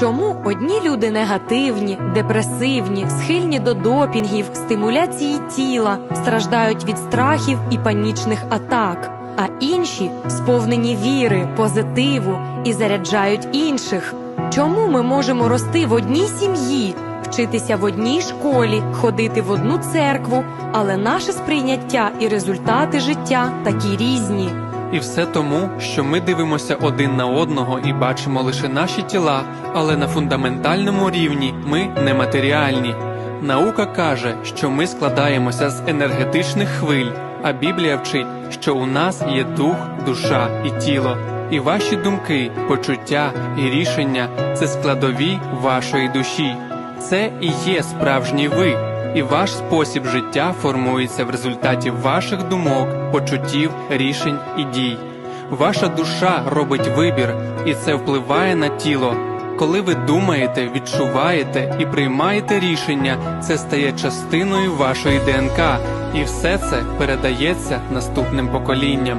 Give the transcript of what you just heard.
Чому одні люди негативні, депресивні, схильні до допінгів, стимуляції тіла, страждають від страхів і панічних атак, а інші сповнені віри, позитиву і заряджають інших? Чому ми можемо рости в одній сім'ї, вчитися в одній школі, ходити в одну церкву, але наше сприйняття і результати життя такі різні? І все тому, що ми дивимося один на одного і бачимо лише наші тіла, але на фундаментальному рівні ми нематеріальні. Наука каже, що ми складаємося з енергетичних хвиль, а Біблія вчить, що у нас є дух, душа і тіло. І ваші думки, почуття і рішення це складові вашої душі. Це і є справжній ви, і ваш спосіб життя формується в результаті ваших думок, почуттів, рішень і дій. Ваша душа робить вибір, і це впливає на тіло. Коли ви думаєте, відчуваєте і приймаєте рішення, це стає частиною вашої ДНК, і все це передається наступним поколінням.